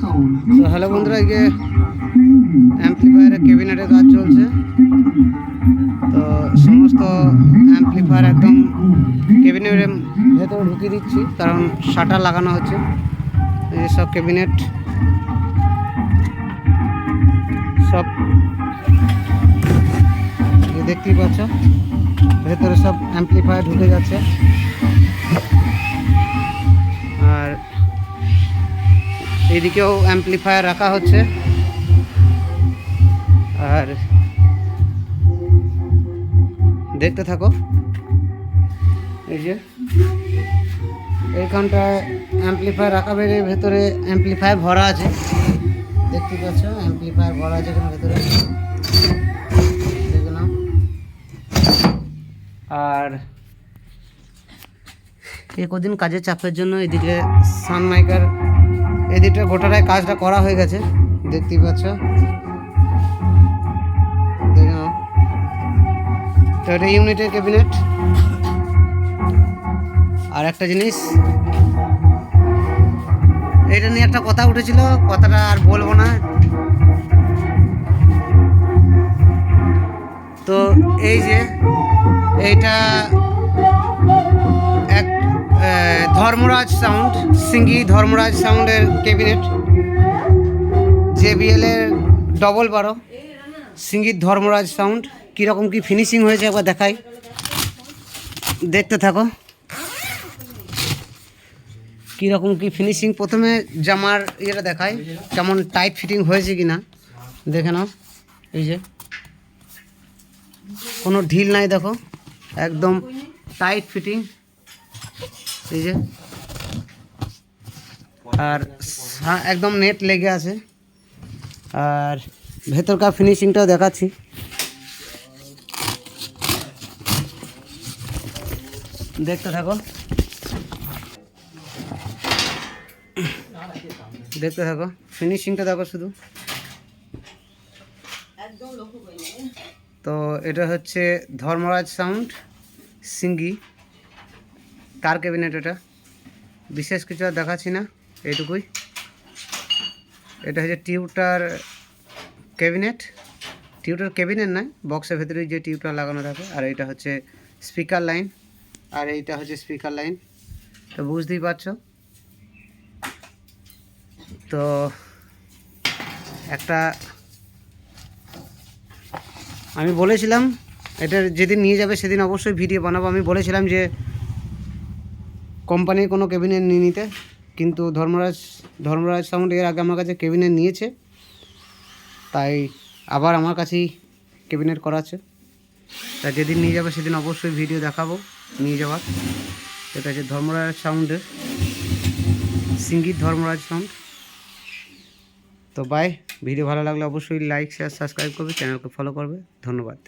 তো হ্যালো বন্ধুরা আজকে অ্যাম্পলিফায়ারের কেবিনেটের কাজ চলছে। তো সমস্ত অ্যাম্পলিফায়ার একদম কেবিনেটের ভেতরে ঢুকিয়ে দিচ্ছি, কারণ শাটার লাগানো হচ্ছে। সব কেবিনেট সব দেখতেই পাচ্ছ, ভেতরে সব অ্যাম্পলিফায়ার ঢুকে যাচ্ছে। এদিকেও অ্যাম্পলিফায়ার রাখা হচ্ছে। আর দেখতে থাকো। এই যে এইখানটায় অ্যাম্পলিফায়ার রাখা বেড়ে ভেতরে অ্যাম্পলিফায়ার ভরা আছে। দেখতে পাচ্ছ অ্যাম্পলিফায়ার ভরা আছে এখানে ভেতরে। দেখে নাও। আর এ কদিন কাজের চাপের জন্য এদিকে সানমাইকার এদিকটা গোটাটায় কাজটা করা হয়ে গেছে, দেখতেই পাচ্ছ। তো এটা ইউনিটের ক্যাবিনেট। আর একটা জিনিস, এটা নিয়ে একটা কথা উঠেছিল, কথাটা আর বলব না। তো এই যে, এইটা ধর্মরাজ সাউন্ড, সিঙ্গি ধর্মরাজ সাউন্ডের ক্যাবিনেট জেবিএল এর ডবল বারো সিঙ্গির ধর্মরাজ সাউন্ড, কীরকম কি ফিনিশিং হয়েছে একবার দেখাই। দেখতে থাকো। কীরকম কি ফিনিশিং প্রথমে জামার ইয়েটা দেখাই, কেমন টাইট ফিটিং হয়েছে কি না দেখে নাও, এই যে। কোনো ঢিল নাই দেখো, একদম টাইট ফিটিং এই যে। আর সা- একদম নেট লেগে আছে। আর ভেতরকার ফিনিশিংটাও দেখাচ্ছি। দেখতে থাকো। দেখতে থাকো। ফিনিশিংটা দেখো শুধু। তো এটা হচ্ছে ধর্মরাজ সাউন্ড সিঙ্গি। কার ক্যাবিনেট এটা? বিশেষ কিছু আর দেখাচ্ছি না, এইটুকুই। এটা হচ্ছে টিউটার ক্যাবিনেট টিউটার ক্যাবিনেট নয় বক্সের ভেতরে যে টিউটার লাগানো থাকে, আর এটা হচ্ছে স্পিকার লাইন আর এইটা হচ্ছে স্পিকার লাইন তো বুঝতেই পারছ? তো একটা আমি বলেছিলাম এটা যেদিন নিয়ে যাবে সেদিন অবশ্যই ভিডিও বানাবো। আমি বলেছিলাম যে কোম্পানির কোনো কেবিনেট নিয়ে নিতে। কিন্তু ধর্মরাজ ধর্মরাজ সাউন্ড এর আগে আমার কাছে কেবিনেট নিয়েছে। তাই আবার আমার কাছেই কেবিনেট করা আছে। তা যেদিন নিয়ে যাবে সেদিন অবশ্যই ভিডিও দেখাবো, নিয়ে যাওয়ার। এটা হচ্ছে ধর্মরাজ সাউন্ডের সিঙ্গিত ধর্মরাজ সাউন্ড তো বাই ভিডিও ভালো লাগলে অবশ্যই লাইক শেয়ার সাবস্ক্রাইব করবে চ্যানেলকে ফলো করবে। ধন্যবাদ।